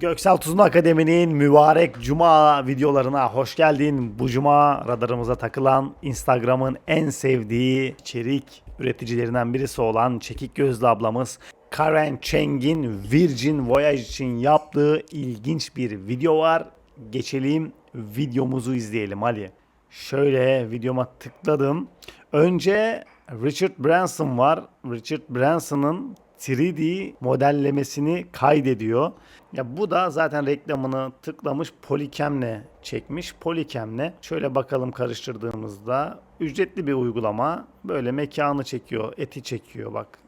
Göksel Tuzun Akademi'nin mübarek cuma videolarına hoş geldin. Bu cuma radarımıza takılan Instagram'ın en sevdiği içerik üreticilerinden birisi olan Çekik Gözlü ablamız Karen Cheng'in Virgin Voyage için yaptığı ilginç bir video var. Geçelim videomuzu izleyelim Ali. Şöyle videoma tıkladım. Önce Richard Branson var. Richard Branson'ın 3D modellemesini kaydediyor. Ya bu da zaten reklamını tıklamış Polycam'le çekmiş. Polycam'le şöyle bakalım karıştırdığımızda ücretli bir uygulama. Böyle mekanı çekiyor, eti çekiyor bak.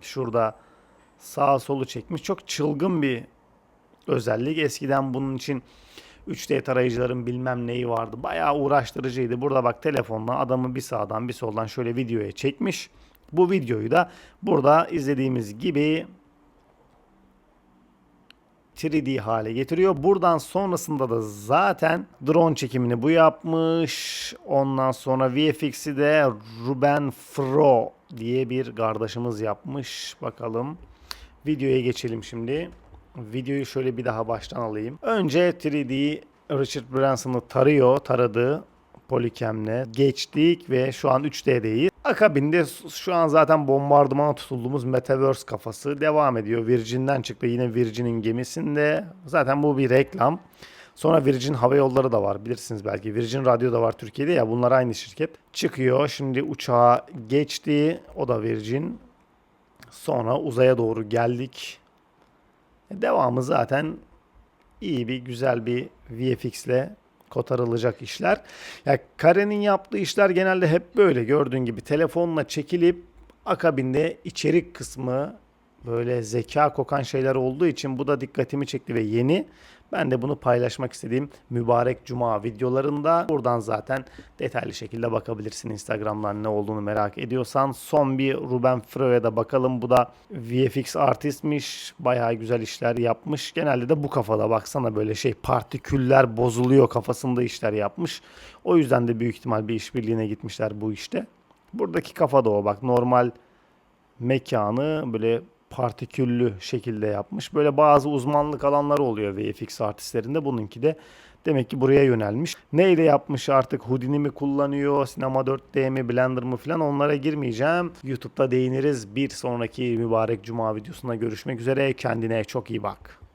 Şurada sağ solu çekmiş. Çok çılgın bir özellik. Eskiden bunun için 3D tarayıcıların bilmem neyi vardı. Bayağı uğraştırıcıydı. Burada bak telefonla adamı bir sağdan bir soldan şöyle videoya çekmiş. Bu videoyu da burada izlediğimiz gibi 3D hale getiriyor. Buradan sonrasında da zaten drone çekimini bu yapmış. Ondan sonra VFX'i de Ruben Fro diye bir kardeşimiz yapmış. Bakalım. Videoya geçelim şimdi. Videoyu şöyle bir daha baştan alayım. Önce 3D Richard Branson'ı tarıyor, taradı. Polycam'le geçtik ve şu an 3D'deyiz. Akabinde şu an zaten bombardımana tutulduğumuz Metaverse kafası devam ediyor. Virgin'den çıktı yine Virgin'in gemisinde. Zaten bu bir reklam. Sonra Virgin Hava Yolları da var bilirsiniz belki. Virgin Radyo da var Türkiye'de ya bunlar aynı şirket. Çıkıyor şimdi uçağa geçti. O da Virgin. Sonra uzaya doğru geldik. Devamı zaten iyi bir güzel bir VFX ile kotarılacak işler. Ya Kare'nin yaptığı işler genelde hep böyle gördüğün gibi telefonla çekilip akabinde içerik kısmı böyle zeka kokan şeyler olduğu için bu da dikkatimi çekti ve yeni. Ben de bunu paylaşmak istediğim mübarek cuma videolarında. Buradan zaten detaylı şekilde bakabilirsin Instagram'dan ne olduğunu merak ediyorsan. Son bir Ruben Freo'ya da bakalım. Bu da VFX artistmiş. Bayağı güzel işler yapmış. Genelde de bu kafada baksana böyle şey partiküller bozuluyor kafasında işler yapmış. O yüzden de büyük ihtimal bir işbirliğine gitmişler bu işte. Buradaki kafa da o bak normal mekanı böyle partiküllü şekilde yapmış. Böyle bazı uzmanlık alanları oluyor VFX artistlerinde. Bununki de demek ki buraya yönelmiş. Neyle yapmış artık Houdini mi kullanıyor, Cinema 4D mi, Blender mı falan onlara girmeyeceğim. YouTube'da değiniriz. Bir sonraki mübarek cuma videosunda görüşmek üzere. Kendine çok iyi bak.